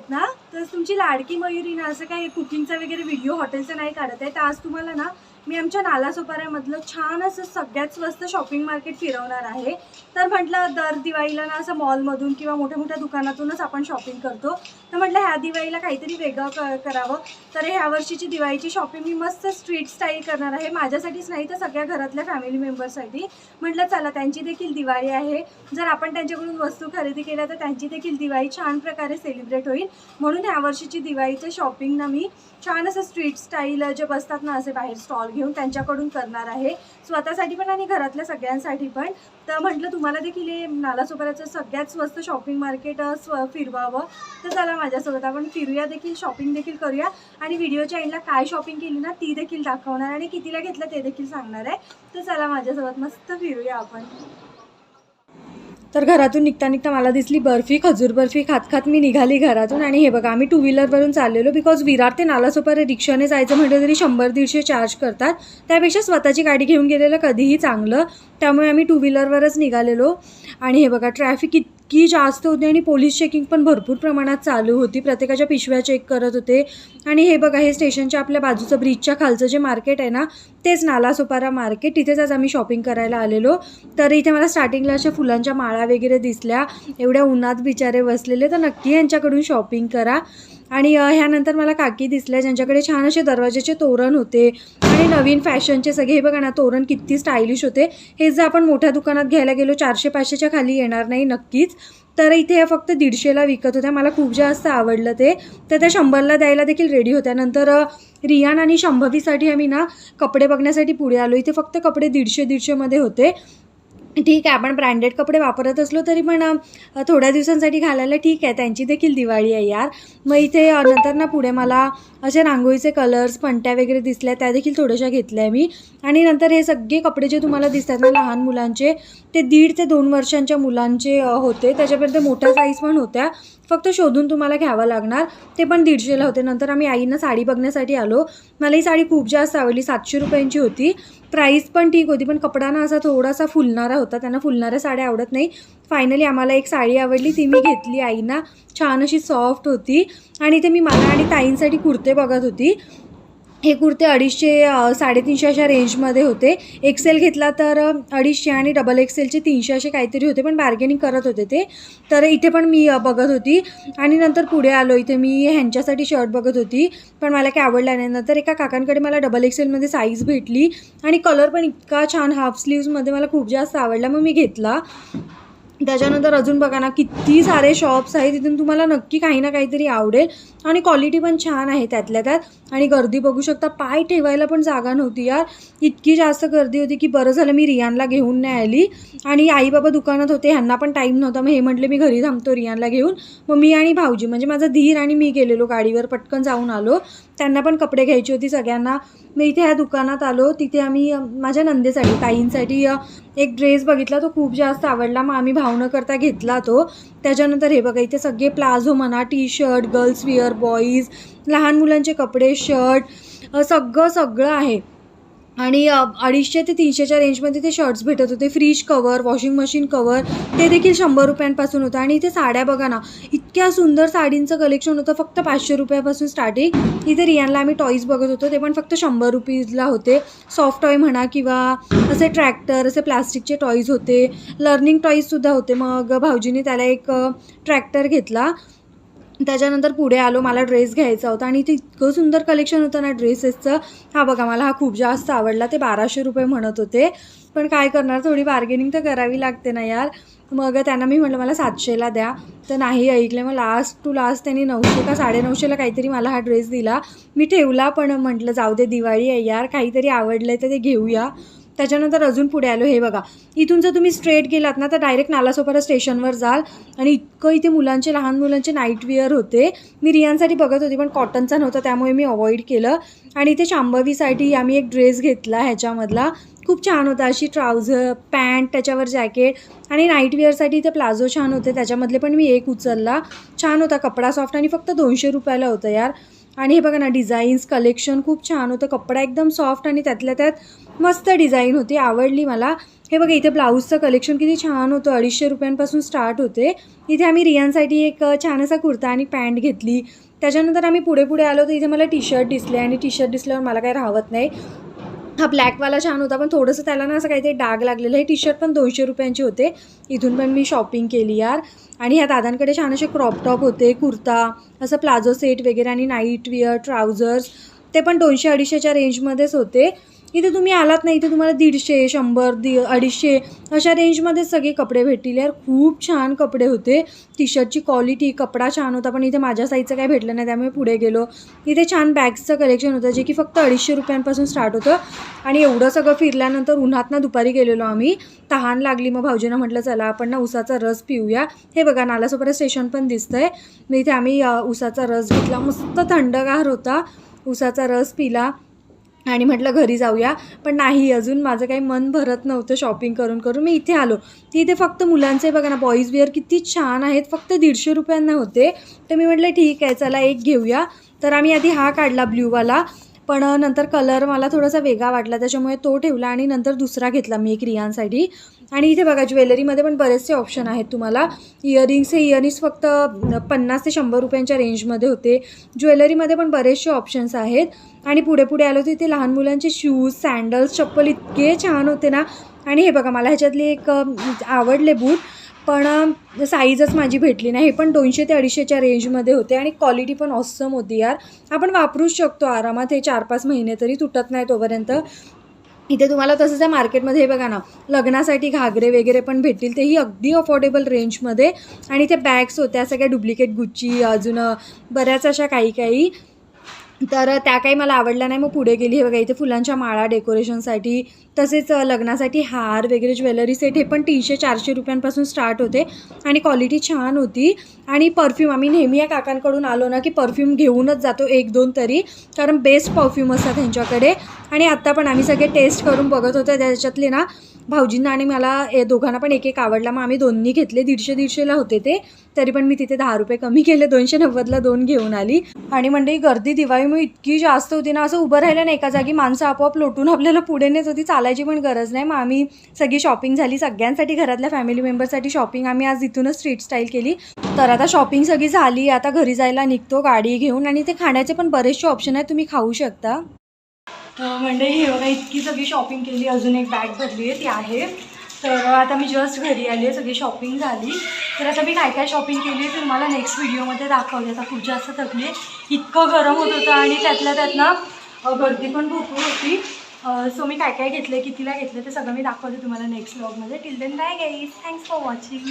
कसे आहेत सगळे मजेत ना तर तुमची लाडकी मयुरी ना असं काही कुकिंगचा वगैरे व्हिडिओ हॉटेलचा नाही काढत आहे. तर आज तुम्हाला ना मी आमच्या नालासोपाऱ्यामधलं छान असं सगळ्यात स्वस्त शॉपिंग मार्केट फिरवणार आहे. तर म्हटलं दर दिवाळीला ना असं मॉलमधून किंवा मोठ्या मोठ्या दुकानातूनच आपण शॉपिंग करतो. तर म्हटलं ह्या दिवाळीला काहीतरी वेगळं क करावं. तर ह्या वर्षीची दिवाळीची शॉपिंग मी मस्त स्ट्रीट स्टाईल करणार आहे. माझ्यासाठीच नाही तर सगळ्या घरातल्या फॅमिली मेंबर्ससाठी म्हटलं चला त्यांची देखील दिवाळी आहे. जर आपण त्यांच्याकडून वस्तू खरेदी केल्या तर त्यांची देखील दिवाळी छान प्रकारे सेलिब्रेट होईल. म्हणून ह्या वर्षीची दिवाळीचं शॉपिंग ना मी छान असं स्ट्रीट स्टाईल जे बसतात ना असे बाहेर स्टॉल घेऊन त्यांच्याकडून करणार आहे. स्वतःसाठी पण आणि घरातल्या सगळ्यांसाठी पण. तर म्हटलं तुम्हाला देखील हे नालासोपाऱ्याचं सगळ्यात स्वस्त शॉपिंग मार्केट स्व फिरवावं. तर चला माझ्यासोबत आपण फिरूया देखील शॉपिंग देखील करूया. आणि व्हिडिओच्या एंडला काय शॉपिंग केली ना ती देखील दाखवणार आणि कितीला घेतलं ते देखील सांगणार आहे. तर चला माझ्यासोबत मस्त फिरूया आपण. तर घरातून निघता निघता मला दिसली बर्फी खजूर बर्फी खात खात मी निघाली घरातून. आणि हे बघा आम्ही टू व्हीलरवरून चाललेलो बिकॉज विरार ते नालासोपारे रिक्षाने जायचं म्हटलं तरी शंभर दीडशे चार्ज करतात. त्यापेक्षा स्वतःची गाडी घेऊन गेलेलं कधीही चांगलं. त्यामुळे आम्ही टू व्हीलरवरच निघालेलो. आणि हे बघा ट्रॅफिक इतकी जास्त होती आणि पोलीस चेकिंग पण भरपूर प्रमाणात चालू होती. प्रत्येकाच्या पिशव्या चेक करत होते. आणि हे बघा हे स्टेशनच्या आपल्या बाजूचं ब्रिजच्या खालचं जे मार्केट आहे ना तेच नालासोपारा मार्केट तिथेच आज आम्ही शॉपिंग करायला आलेलो. तर इथे मला स्टार्टिंगला अशा फुलांच्या माळा वगैरे दिसल्या. एवढ्या उन्हात बिचारे बसलेले तर नक्की यांच्याकडून शॉपिंग करा. आणि ह्यानंतर मला काकी दिसल्या ज्यांच्याकडे छान असे दरवाजेचे तोरण होते. आणि नवीन फॅशनचे सगळे हे बघा ना तोरण किती स्टायलिश होते. हे जर आपण मोठ्या दुकानात घ्यायला गेलो चारशे पाचशेच्या खाली येणार नाही नक्कीच. तर इथे ह्या फक्त दीडशेला विकत होत्या. मला खूप जास्त आवडलं ते. तर त्या शंभरला द्यायला देखील रेडी होत्या. नंतर रियान आणि शंभवीसाठी आम्ही ना कपडे बघण्यासाठी पुढे आलो. इथे फक्त कपडे दीडशे दीडशेमध्ये होते. ठीक आहे आपण ब्रँडेड कपडे वापरत असलो तरी पण थोड्या दिवसांसाठी घालायला ठीक आहे. त्यांची देखील दिवाळी आहे यार. मग इथे नंतर ना पुढे मला असे रांगोळीचे कलर्स पंट्या वगैरे दिसल्या त्या देखील थोड्याशा घेतल्या मी. आणि नंतर हे सगळे कपडे जे तुम्हाला दिसतात ना लहान मुलांचे ते दीड ते दोन वर्षांच्या मुलांचे होते. त्याच्यापर्यंत मोठ्या साईज पण होत्या. फक्त शोधून तुम्हाला घ्यावं लागणार. ते पण दीडशेला होते. नंतर आम्ही आईंना साडी बघण्यासाठी आलो. मला ही साडी खूप जास्त आवडली. सातशे रुपयांची होती. प्राईस पण ठीक होती. पण कपडा ना असा थोडासा फुलणारा होता. त्यांना फुलणाऱ्या साड्या आवडत नाही. फायनली आम्हाला एक साडी आवडली. ती मी घेतली आईना. छान अशी सॉफ्ट होती. आणि ते मी मला आणि ताईंसाठी कुर्ते बघत होती. हे कुर्ते अडीचशे साडेतीनशे अशा रेंजमध्ये होते. एक्सेल घेतला तर अडीचशे आणि डबल एक्सेलचे तीनशे असे काहीतरी होते पण बार्गेनिंग करत होते ते. तर इथे पण मी बघत होती. आणि नंतर पुढे आलो इथे मी ह्यांच्यासाठी शर्ट बघत होती. पण मला काही आवडला नाही. नंतर एका काकांकडे मला डबल एक्सेलमध्ये साईज भेटली. आणि कलर पण इतका छान हाफ स्लीव्समध्ये मला खूप जास्त आवडला मग मी घेतला. त्याच्यानंतर अजून बघा ना किती सारे शॉप्स आहेत तिथून तुम्हाला नक्की काही ना काहीतरी आवडेल. आणि क्वालिटी पण छान आहे त्यातल्या त्यात. आणि गर्दी बघू शकता पाय ठेवायला पण जागा नव्हती यार. इतकी जास्त गर्दी होती की बरं झालं मी रियानला घेऊन नाही आली. आणि आई बाबा दुकानात होते ह्यांना पण टाईम नव्हता. मग हे म्हटले मी घरी थांबतो रियानला घेऊन. मग मी आणि भाऊजी म्हणजे माझा धीर आणि मी गेलेलो गाडीवर पटकन जाऊन आलो. त्यांना पण कपडे घ्यायची होती सगळ्यांना. मी इथे ह्या दुकानात आलो. तिथे आम्ही माझ्या नंदेसाठी ताईंसाठी एक ड्रेस बघितला. तो खूप जास्त आवडला. मग आम्ही भाव न करता घेतला तो. त्याच्यानंतर हे बघा इथे सगळे प्लाझो म्हणा T shirt girls wear boys लहान मुलांचे कपडे शर्ट सगळं सगळं आहे. आणि अडीचशे ते तीनशेच्या रेंजमध्ये ते शर्ट्स भेटत होते. Fridge cover washing machine cover ते देखील शंभर रुपयांपासून होतं. आणि इथे साड्या बघा ना इतक्या सुंदर साडींचं कलेक्शन होतं. फक्त पाचशे रुपयापासून स्टार्टिंग इथे रियानला आम्ही टॉईज बघत होतो. ते पण फक्त शंभर रुपीजला होते. सॉफ्ट टॉय म्हणा किंवा असे ट्रॅक्टर असे प्लास्टिकचे टॉईज होते. लर्निंग टॉईजसुद्धा होते. मग भाऊजीने त्याला एक ट्रॅक्टर घेतला. त्याच्यानंतर पुढे आलो मला ड्रेस घ्यायचा होता आणि ते इतकं सुंदर कलेक्शन होतं ना ड्रेसेसचं हा बघा मला हा खूप जास्त आवडला. ते बाराशे रुपये म्हणत होते. पण काय करणार थोडी बार्गेनिंग तर करावी लागते ना यार. मग त्यांना मी म्हटलं मला सातशेला द्या. तर नाही ऐकले. मग लास्ट टू लास्ट त्यांनी नऊशे का साडेनऊशेला काहीतरी मला हा ड्रेस दिला. मी ठेवला पण म्हटलं जाऊ दे दिवाळी आहे यार. काहीतरी आवडलं आहे तर ते घेऊया. त्याच्यानंतर अजून पुढे आलो हे बघा. इथून जर तुम्ही स्ट्रेट गेलात ना तर डायरेक्ट नालासोपारा स्टेशनवर जाल. आणि इतकं इथे मुलांचे लहान मुलांचे नाईट विअर होते. मी रियांसाठी बघत होती पण कॉटनचा नव्हता त्यामुळे मी अवॉइड केलं. आणि इथे शांभवीसाठी आम्ही एक ड्रेस घेतला ह्याच्यामधला. खूप छान होता अशी ट्राउझर पॅन्ट त्याच्यावर जॅकेट आणि नाईट वेअरसाठी इथे प्लाझो छान होते त्याच्यामधले पण मी एक उचलला. छान होता कपडा सॉफ्ट आणि फक्त दोनशे रुपयाला होतं यार. आणि हे बघा ना डिझाईन्स कलेक्शन खूप छान होतं. कपडा एकदम सॉफ्ट आणि त्यातल्या त्यात मस्त डिझाईन होती आवडली मला. हे बघा इथे ब्लाऊजचं कलेक्शन किती छान होतं. अडीचशे रुपयांपासून स्टार्ट होते. इथे आम्ही रियांसाठी एक छान असा कुर्ता आणि पॅन्ट घेतली. त्याच्यानंतर आम्ही पुढे पुढे आलो तर इथे मला टी शर्ट दिसले आणि टी शर्ट दिसल्यावर मला काही राहत नाही. हा ब्लॅकवाला छान होता पण थोडंसं त्याला ना असं काहीतरी डाग लागलेलं हे टी शर्ट पण दोनशे रुपयांचे होते. इथून पण मी शॉपिंग केली यार. आणि ह्या दादांकडे छान असे क्रॉपटॉप होते कुर्ता असं प्लाझो सेट वगैरे आणि नाईट विअर ट्राउझर्स ते पण दोनशे अडीचशेच्या रेंजमध्येच होते. इथे तुम्ही आलात नाही इथे तुम्हाला दीडशे शंभर दि अडीचशे अशा रेंजमध्ये सगळे कपडे भेटतील यार. खूप छान कपडे होते. टी शर्टची क्वालिटी कपडा छान होता पण इथे माझ्या साईजचं काही भेटलं नाही त्यामुळे पुढे गेलो. इथे छान बॅग्सचं कलेक्शन होतं जे की फक्त अडीचशे रुपयांपासून स्टार्ट होतं. आणि एवढं सगळं फिरल्यानंतर उन्हात ना दुपारी गेलेलो आम्ही. तहान लागली मग भाऊजीनं म्हटलं चला आपण ना उसाचा रस पिऊया. हे बघा नालासोपरा स्टेशन पण दिसतंय. मग इथे आम्ही उसाचा रस घेतला. मस्त थंडगार होता. उसाचा रस पिला. आणि म्हटलं घरी जाऊया. पण नाही अजून माझं काही मन भरत नव्हतं शॉपिंग करून करून. मी इथे आलो. ती इथे फक्त मुलांचे बघा ना बॉईज वेअर किती छान आहेत. फक्त दीडशे रुपयांना होते. तर मी म्हटलं ठीक आहे चला एक घेऊया. तर आम्ही आधी हा काढला ब्ल्यूवाला पण नंतर कलर मला थोडासा वेगळा वाटला. त्याच्यामुळे तो ठेवला आणि नंतर दुसरा घेतला मी एक रियांसाठी आणि इथे बघा ज्वेलरीमध्ये पण बरेचसे ऑप्शन आहेत तुम्हाला. इयरिंग्स हे इयरिंग्स फक्त पन्नास ते शंभर रुपयांच्या रेंजमध्ये होते. ज्वेलरीमध्ये पण बरेचसे ऑप्शन्स आहेत. आणि पुढे पुढे आलो तर इथे लहान मुलांचे शूज सँडल्स चप्पल इतके छान होते ना. आणि हे बघा मला ह्याच्यातली एक आवडले बूट पण साईजच माझी भेटली नाही. हे पण दोनशे ते अडीचशेच्या रेंजमध्ये होते. आणि क्वालिटी पण ऑसम होती यार. आपण वापरूच शकतो. आरामात हे चार पाच महिने तरी तुटत नाही तोपर्यंत. इथे तुम्हाला तसंच आहे मार्केटमध्ये हे बघा ना लग्नासाठी घागरे वगैरे पण भेटतील. तेही अगदी अफोर्डेबल रेंजमध्ये आणि ते बॅग्स होत्या सगळ्या डुप्लिकेट गुच्ची अजून बऱ्याच अशा काही काही तर त्या काही मला आवडल्या नाही. मग पुढे गेली. हे बघा इथे फुलांच्या माळा डेकोरेशनसाठी तसेच लग्नासाठी हार वगैरे ज्वेलरी सेट हे पण तीनशे चारशे रुपयांपासून स्टार्ट होते. आणि क्वालिटी छान होती. आणि परफ्यूम आम्ही नेहमी या काकांकडून आलो ना की परफ्यूम घेऊनच जातो एक दोन तरी. कारण बेस्ट परफ्यूम असतात त्यांच्याकडे आणि आत्ता पण आम्ही सगळे टेस्ट करून बघत होतो. त्याच्यातले ना भाऊजींना आणि मला ए दोघांना पण एक एक आवडला. मग आम्ही दोन्ही घेतले. दीडशे दीडशेला होते ते. तरी पण मी तिथे दहा रुपये कमी केले. दोनशे नव्वदला दोन घेऊन आली. आणि म्हणजे गर्दी दिवाळीमुळे इतकी जास्त होती ना असं उभं राहिलं ना एका जागी. माणसं आपोआप लोटून आपल्याला पुढे नेत होती. चालायची पण गरज नाही. मग आम्ही सगळी शॉपिंग झाली. सगळ्यांसाठी घरातल्या फॅमिली मेंबरसाठी शॉपिंग आम्ही आज इथूनच स्ट्रीट स्टाईल केली. तर आता शॉपिंग सगळी झाली. आता घरी जायला निघतो. गाडी घेऊन आणि ते खाण्याचे पण बरेचसे ऑप्शन आहेत. तुम्ही खाऊ शकता. म्हणजे हे बघा इतकी सगळी शॉपिंग केली अजून एक बॅग भरली आहे ती आहे. तर आता मी जस्ट घरी आली आहे सगळी शॉपिंग झाली. तर आता मी काय काय शॉपिंग केली आहे मला नेक्स्ट व्हिडिओमध्ये दाखवले आता खूप जास्त थकली इतकं गरम होत होतं आणि त्यातल्या त्यात ना गर्दी पण भरपूर होती. सो मी काय काय घेतलं कितीला घेतलं ते सगळं मी दाखवते तुम्हाला next व्लॉगमध्ये till then bye guys thanks for watching